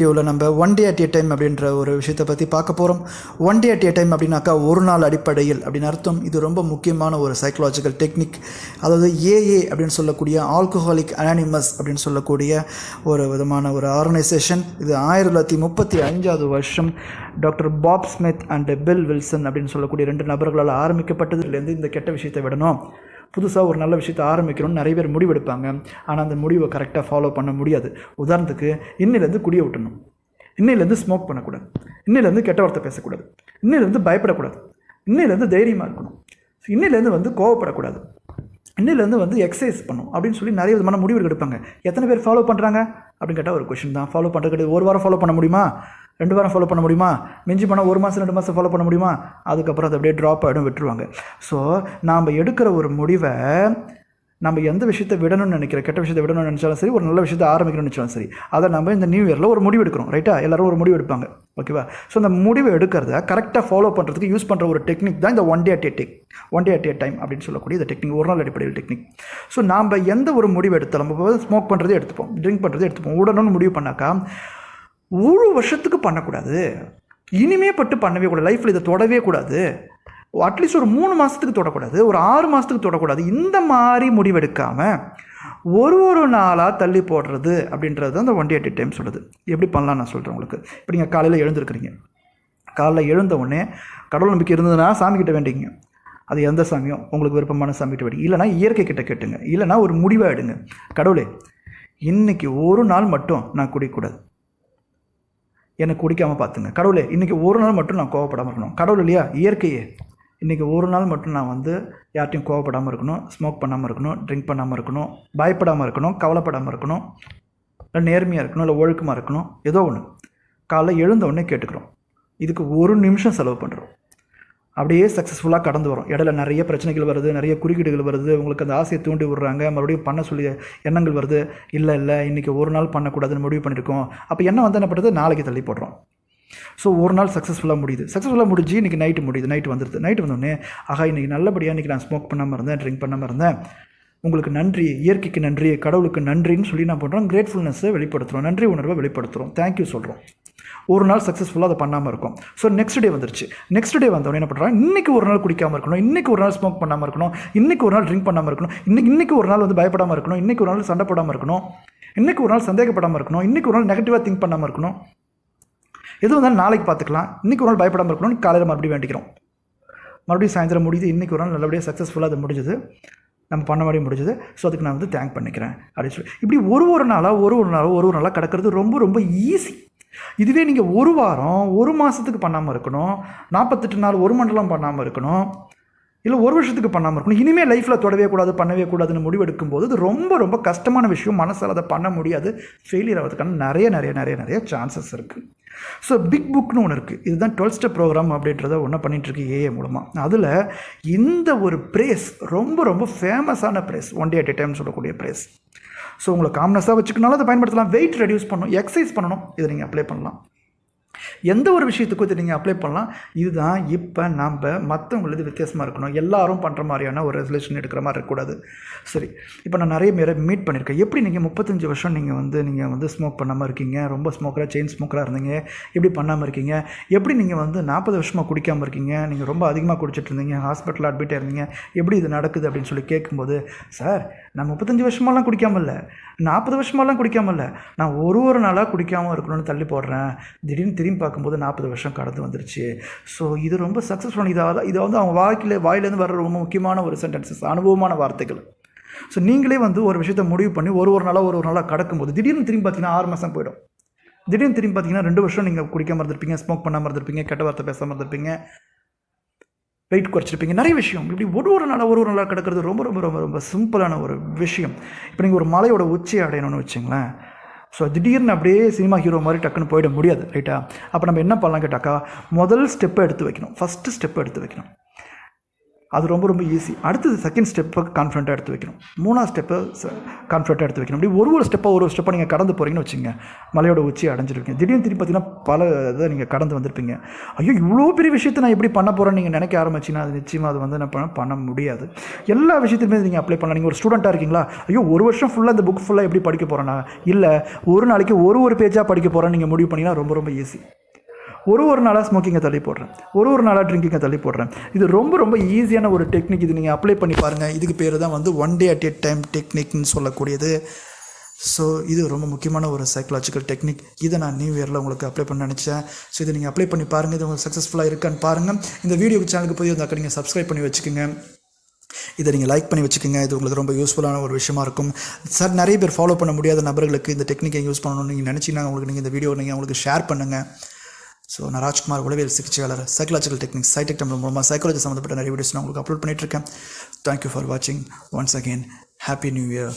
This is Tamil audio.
வீடியோவில் நம்ம one day at a time அப்படின்ற ஒரு விஷயத்தை பற்றி பார்க்க போகிறோம் one day at a time அப்படின்னாக்கா ஒரு நாள் அடிப்படையில் அப்படின்னு அர்த்தம். இது ரொம்ப முக்கியமான ஒரு சைக்கலாஜிக்கல் டெக்னிக் அதாவது ஏஏ அப்படின்னு சொல்லக்கூடிய ஆல்கஹாலிக் அனானிமஸ் அப்படின்னு சொல்லக்கூடிய ஒரு விதமான ஒரு ஆர்கனைசேஷன் இது ஆயிரத்தி தொள்ளாயிரத்தி முப்பத்தி அஞ்சாவது வருஷம் doctor Bob Smith and Bill Wilson அப்படின்னு சொல்லக்கூடிய ரெண்டு நபர்களால் ஆரம்பிக்கப்பட்டதுலேருந்து இந்த கெட்ட விஷயத்தை விடணும். புதுசாக ஒரு நல்ல விஷயத்தை ஆரம்பிக்கணும்னு நிறைய பேர் முடிவெடுப்பாங்க. ஆனால் அந்த முடிவை கரெக்டாக ஃபாலோ பண்ண முடியாது. உதாரணத்துக்கு இன்னிலேருந்து குடியை விட்டணும் இன்னிலேருந்து ஸ்மோக் பண்ணக்கூடாது. இன்னிலேருந்து கெட்ட வார்த்தை பேசக்கூடாது. இன்னிலேருந்து பயப்படக்கூடாது. இன்னிலேருந்து தைரியமாக இருக்கணும். இன்னிலேருந்து வந்து கோவப்படக்கூடாது. இன்னிலேருந்து வந்து எக்ஸசைஸ் பண்ணும் அப்படின்னு சொல்லி நிறைய விதமான முடிவுகள் எடுப்பாங்க. எத்தனை பேர் ஃபாலோ பண்ணுறாங்க அப்படின்னு கேட்டால் ஒரு கொஷின் தான். ஃபாலோ பண்ணுறது கிடையாது ஒரு வாரம் ஃபாலோ பண்ண முடியுமா? ரெண்டு வாரம் ஃபாலோ பண்ண முடியுமா? மிஞ்சி போனால் ஒரு மாதம் ரெண்டு மாதம் ஃபாலோ பண்ண முடியுமா? அதுக்கப்புறம் அது அப்படியே ட்ராப் ஆகிடும் விட்டுருவாங்க. ஸோ நாம் எடுக்கிற ஒரு முடிவை நம்ம எந்த விஷயத்தை விடணும்னு நினைக்கிற கெட்ட விஷயத்தை விடணும்னு நினச்சாலும் சரி ஒரு நல்ல விஷயத்தை ஆரம்பிக்கணும்னு நினச்சாலும் சரி அதை நம்ம இந்த நியூ இயரில் ஒரு முடிவு எடுக்கிறோம் ரைட்டா எல்லாரும் ஒரு முடிவு எடுப்பாங்க ஓகேவா ஸோ அந்த முடிவை எடுக்கிறத கரெக்டாக ஃபாலோ பண்ணுறதுக்கு யூஸ் பண்ணுற ஒரு டெக்னிக் தான் இந்த one day at a tech one day at a time அப்படின்னு சொல்லக்கூடிய இந்த டெக்னிக் ஒரு நாள் அடிப்படையில் டெக்னிக் ஸோ நாம் எந்த ஒரு முடிவு எடுத்தாலும் நம்ம ஸ்மோக் பண்ணுறதே எடுத்துப்போம் ட்ரிங்க் பண்ணுறதே எடுத்துப்போம் உடனே முடிவு பண்ணாக்கா ஒரு வருஷத்துக்கு பண்ணக்கூடாது. இனிமே பட்டு பண்ணவே கூடாது. லைஃப்பில் இதை தொடவே கூடாது. அட்லீஸ்ட் ஒரு மூணு மாதத்துக்கு தொடக்கூடாது. ஒரு ஆறு மாதத்துக்கு தொடக்கூடாது. இந்த மாதிரி முடிவெடுக்காமல் ஒரு ஒரு நாளாக தள்ளி போடுறது அப்படின்றது தான் அந்த ஒன் டே அட் டைம் சொல்லுது. எப்படி பண்ணலாம் நான் சொல்கிறேன் உங்களுக்கு. இப்போ நீங்கள் காலையில் எழுந்திருக்கிறீங்க. காலைல எழுந்த உடனே கடவுள் நம்பிக்கை இருந்ததுன்னா சாமிக்கிட்ட வேண்டிங்க அது எந்த சாமியும் உங்களுக்கு விருப்பமான சாமி கிட்ட இல்லைனா இயற்கை கிட்ட கேட்டுங்க. இல்லைனா ஒரு முடிவாக எடுங்க. கடவுளே இன்றைக்கி ஒரு நாள் மட்டும் நான் குடிக்கக்கூடாது. என்னை குடிக்காமல் பார்த்துங்க. கடவுளே இன்றைக்கி ஒரு நாள் மட்டும் நான் கோவப்படாமல் இருக்கணும். கடவுள் இல்லையா? இயற்கையே. இன்றைக்கி ஒரு நாள் மட்டும் நான் வந்து யார்ட்டையும் கோவப்படாமல் இருக்கணும் ஸ்மோக் பண்ணாமல் இருக்கணும் ட்ரிங்க் பண்ணாமல் இருக்கணும் பயப்படாமல் இருக்கணும் கவலைப்படாமல் இருக்கணும் இல்லை நேர்மையாக இருக்கணும் இல்லை ஒழுக்கமாக இருக்கணும். ஏதோ ஒன்று காலைல எழுந்த உடனே கேட்டுக்கிறோம். இதுக்கு ஒரு நிமிஷம் செலவு பண்ணுறோம் அப்படியே சக்ஸஸ்ஃபுல்லாக கடந்து வரும். இடையில நிறைய பிரச்சனைகள் வருது நிறைய குறுக்கீடுகள் வருது. உங்களுக்கு அந்த ஆசையை தூண்டி விடுறாங்க. மறுபடியும் பண்ண சொல்லி எண்ணங்கள் வருது. இல்லை இல்லை இன்றைக்கி ஒரு நாள் பண்ணக்கூடாதுன்னு முடிவு பண்ணியிருக்கோம். அப்போ என்ன வந்து என்ன பண்ணுறது நாளைக்கு தள்ளி போடுறோம் ஸோ ஒரு நாள் சக்ஸஸ்ஃபுல்லாக முடியுது. சக்ஸஸ்ஃபுல்லாக முடிஞ்சு இன்றைக்கி நைட்டு முடியுது. நைட்டு வந்துடுது நைட்டு வந்தோடனே ஆகா இன்றைக்கி நல்லபடியாக இன்றைக்கி நான் ஸ்மோக் பண்ணாமல் இருந்தேன் ட்ரிங்க் பண்ணாமல் இருந்தேன். உங்களுக்கு நன்றி இயற்கைக்கு நன்றி கடவுளுக்கு நன்றின்னு சொல்லி நான் பண்ணுறோம் கிரேட்ஃபுல்னஸ்ஸை வெளிப்படுத்துகிறோம் நன்றி உணர்வை வெளிப்படுத்துகிறோம் தேங்க்யூ சொல்கிறோம் ஒரு நாள் சக்ஸஸ்ஃபுல்லாக அதை பண்ணாமல் இருக்கும் ஸோ நெக்ஸ்ட் டே வந்துருச்சு நெக்ஸ்ட் டே வந்தவொடனே என்ன பண்ணுறாங்க இன்றைக்கி ஒரு நாள் குடிக்காமல் இருக்கணும் இன்றைக்கி ஒரு நாள் ஸ்மோக் பண்ணாமல் இருக்கணும் இன்றைக்கி ஒரு நாள் ட்ரிங்க் பண்ணாமல் இருக்கணும் இன்னைக்கு இன்றைக்கி ஒரு நாள் வந்து பயப்படாமல் இருக்கணும் இன்றைக்கி ஒரு நாள் சண்டை போடாமல் இருக்கணும் இன்றைக்கி ஒரு நாள் சந்தேகப்படாமல் இருக்கணும் இன்றைக்கி ஒரு நாள் நெகட்டிவாக திங்க் பண்ணாமல் இருக்கணும் எது வந்தாலும் நாளைக்கு பார்த்துக்கலாம் இன்றைக்கி ஒரு நாள் பயப்படாமல் இருக்கணும்னு காலையில் மறுபடியும் வேண்டிக்கிறோம் மறுபடியும் சாயந்தரம் முடியுது இன்றைக்கி ஒரு நாள் நல்லபடியாக சக்ஸஸ்ஃபுல்லாக அது முடிஞ்சது நம்ம பண்ண மாதிரி முடிஞ்சது ஸோ அதுக்கு நான் வந்து தேங்க் பண்ணிக்கிறேன் அப்படின்னு சொல்லி இப்படி ஒரு ஒரு நாளாக ஒரு ஒரு நாளாக ஒரு ஒரு நாளாக கிடக்கிறது ரொம்ப ரொம்ப ஈஸி இதுவே நீங்கள் ஒரு வாரம் ஒரு மாதத்துக்கு பண்ணாமல் இருக்கணும். நாற்பத்தெட்டு நாள் ஒரு மண்டலம் பண்ணாமல் இருக்கணும். இல்லை ஒரு வருஷத்துக்கு பண்ணாமல் இருக்கணும். இனிமேல் லைஃப்பில் தொடவே கூடாது பண்ணவே கூடாதுன்னு முடிவெடுக்கும்போது இது ரொம்ப ரொம்ப கஷ்டமான விஷயம். மனசால் அதை பண்ண முடியாது. ஃபெயிலியர் ஆகிறதுக்கான நிறைய நிறைய நிறைய நிறைய சான்சஸ் இருக்குது ஸோ பிக் புக்னு ஒன்று இருக்குது இதுதான் டுவெல்த் ஸ்டெப் ப்ரோக்ராம் அப்படின்றத ஒன்று பண்ணிகிட்ருக்கு ஏஏ மூலமாக அதில் இந்த ஒரு ப்ரேஸ் ரொம்ப ரொம்ப ஃபேமஸான phrase one day at time சொல்லக்கூடிய ப்ரேஸ் ஸோ உங்களை காம்னஸாக வச்சுக்கனாலும் அதை பயன்படுத்தலாம். வெயிட் ரெடியூஸ் பண்ணணும். எக்ஸசைஸ் பண்ணணும். இதை நீங்கள் அப்ளை பண்ணலாம். எந்த ஒரு விஷயத்துக்கும் இதை நீங்கள் அப்ளை பண்ணலாம். இதுதான் இப்போ நம்ம மற்றவங்களது வித்தியாசமாக இருக்கணும். எல்லாரும் பண்ணுற மாதிரியான ஒரு ரெசல்யூஷன் எடுக்கிற மாதிரி இருக்கக்கூடாது. சரி இப்போ நான் நிறைய பேரை மீட் பண்ணியிருக்கேன் எப்படி நீங்கள் முப்பத்தஞ்சு வருஷம் நீங்கள் வந்து நீங்கள் வந்து ஸ்மோக் பண்ணாமல் இருக்கீங்க? ரொம்ப ஸ்மோக்கராக செயின் ஸ்மோக்கராக இருந்தீங்க. எப்படி பண்ணாமல் இருக்கீங்க? எப்படி நீங்கள் வந்து நாற்பது வருஷமாக குடிக்காமல் இருக்கீங்க? நீங்கள் ரொம்ப அதிகமாக குடிச்சிட்டு இருந்தீங்க. ஹாஸ்பிட்டலில் அட்மிட் ஆயிருந்தீங்க. எப்படி இது நடக்குது அப்படின்னு சொல்லி கேட்கும்போது சார் நான் முப்பத்தஞ்சு வருஷமாலாம் குடிக்காமல் இல்லை. நாற்பது வருஷமாலாம் குடிக்காமல் இல்லை. நான் ஒரு ஒரு நாளாக குடிக்காமல் இருக்கணும்னு தள்ளி போடுறேன். திடீர்னு திரும்பி பார்க்கும்போது நாற்பது வருஷம் கடந்து வந்துருச்சு. ஸோ இது ரொம்ப சக்ஸஸ்ஃபுல் இதாக இதை வந்து அவங்க வாழ்க்கையில் வாயிலேருந்து வர்ற ரொம்ப முக்கியமான ஒரு சென்டென்சஸ் அனுபவமான வார்த்தைகள். ஸோ நீங்களே வந்து ஒரு விஷயத்தை முடிவு பண்ணி ஒரு ஒரு நாளாக ஒரு ஒரு நாளாக கடக்கும்போது திடீர்னு திரும்பி பார்த்தீங்கன்னா ஆறு மாதம் போயிடும். திடீர்னு திரும்பி பார்த்தீங்கன்னா ரெண்டு வருஷம் நீங்கள் குடிக்காமல் இருந்திருப்பீங்க ஸ்மோக் பண்ணாமல் இருந்திருப்பீங்க கெட்ட வார்த்தை பேசாமல் இருந்திருப்பீங்க வெயிட் குறைச்சிருப்பீங்க நிறைய விஷயம். இப்படி ஒரு ஒரு நாளாக ஒரு ஒரு நாளாக கிடக்கிறது ரொம்ப ரொம்ப ரொம்ப ரொம்ப சிம்பிளான ஒரு விஷயம். இப்போ நீங்கள் ஒரு மலையோட உச்சியை அடையணும்னு வச்சுங்களேன் ஸோ திடீர்னு அப்படியே சினிமா ஹீரோ மாதிரி டக்குன்னு போயிட முடியாது ரைட்டா அப்போ நம்ம என்ன பண்ணலாம் கேட்டாக்கா முதல் ஸ்டெப்பை எடுத்து வைக்கணும். ஃபஸ்ட்டு ஸ்டெப்பை எடுத்து வைக்கணும். அது ரொம்ப ரொம்ப ஈஸி அடுத்தது செகண்ட் ஸ்டெப்பை கான்ஃபிடண்ட்டாக எடுத்து வைக்கணும். மூணாவது ஸ்டெப்பை கான்ஃபிடண்ட்டாக எடுத்து வைக்கணும். அப்படி ஒரு ஒரு ஸ்டெப்பாக ஒரு ஒரு ஸ்டெப்பாக நீங்கள் கடந்து போகிறீங்கன்னு வச்சுங்க மலையோட உச்சி அடைஞ்சிருப்பீங்க திடீர்னு திரும்பி பார்த்தீங்கன்னா பல இதை நீங்கள் கடந்து வந்திருப்பீங்க. ஐயோ இவ்வளோ பெரிய விஷயத்தை நான் எப்படி பண்ண போகிறேன்னு நீங்கள் நினைக்க ஆரம்பிச்சிங்கன்னா அது நிச்சயமாக அது வந்து என்ன பண்ண பண்ண முடியாது. எல்லா விஷயத்தையுமே நீங்கள் அப்ளை பண்ணலாம். நீங்கள் ஒரு ஸ்டூடெண்ட்டாக இருக்கீங்களா? ஐயோ ஒரு வருஷம் ஃபுல்லாக இந்த புக் ஃபுல்லாக எப்படி படிக்க போகிறேன்னா இல்லை ஒரு நாளைக்கு ஒரு ஒரு பேஜாக படிக்க போகிறேன்னு நீங்கள் முடிவு பண்ணிங்கன்னா ரொம்ப ரொம்ப ஈஸி ஒரு ஒரு நாளாக ஸ்மோக்கிங்கை தள்ளி போடுறேன். ஒரு ஒரு நாளாக ட்ரிங்கிங்கை தள்ளி போடுறேன். இது ரொம்ப ரொம்ப ஈஸியான ஒரு டெக்னிக் இது நீங்கள் அப்ளை பண்ணி பாருங்கள் இதுக்கு பேர் தான் வந்து one day at a time டெக்னிக்னு சொல்லக்கூடியது. ஸோ இது ரொம்ப முக்கியமான ஒரு சைக்கலாஜிக்கல் டெக்னிக் இதை நான் நியூ இயரில் உங்களுக்கு அப்ளை பண்ண நினச்சேன். ஸோ இதை நீங்கள் அப்ளை பண்ணி பாருங்கள் இது உங்களுக்கு சக்ஸஸ்ஃபுல்லாக இருக்கான்னு பாருங்கள் இந்த வீடியோ சேனலுக்கு போய் வந்தாக்க நீங்கள் சப்ஸ்கிரைப் பண்ணி வச்சுக்கோங்க. இதை நீங்கள் லைக் பண்ணி வச்சுக்கோங்க. இது உங்களுக்கு ரொம்ப யூஸ்ஃபுல்லான ஒரு விஷயமா இருக்கும். சார் நிறைய பேர் ஃபாலோ பண்ண முடியாத நபர்களுக்கு இந்த டெக்னிக்கை யூஸ் பண்ணணும்னு நீங்கள் நினச்சிங்கன்னா உங்களுக்கு நீங்கள் இந்த வீடியோ நீங்கள் உங்களுக்கு ஷேர் பண்ணுங்கள் ஸோ நான் ராஜ்குமார் உளவியல் சிகிச்சையாளர் சைக்கலாஜிக்கல் டெக்னிக்ஸ் சைடெக் டெம்பிள் மூலமாக சைக்காலஜி சம்மந்தப்பட்ட நிறைய வீடியோஸ் நான் உங்களுக்கு அப்லோட் பண்ணிகிட்ருக்கேன் தேங்க்யூ ஃபார் வாட்சிங் once again happy new year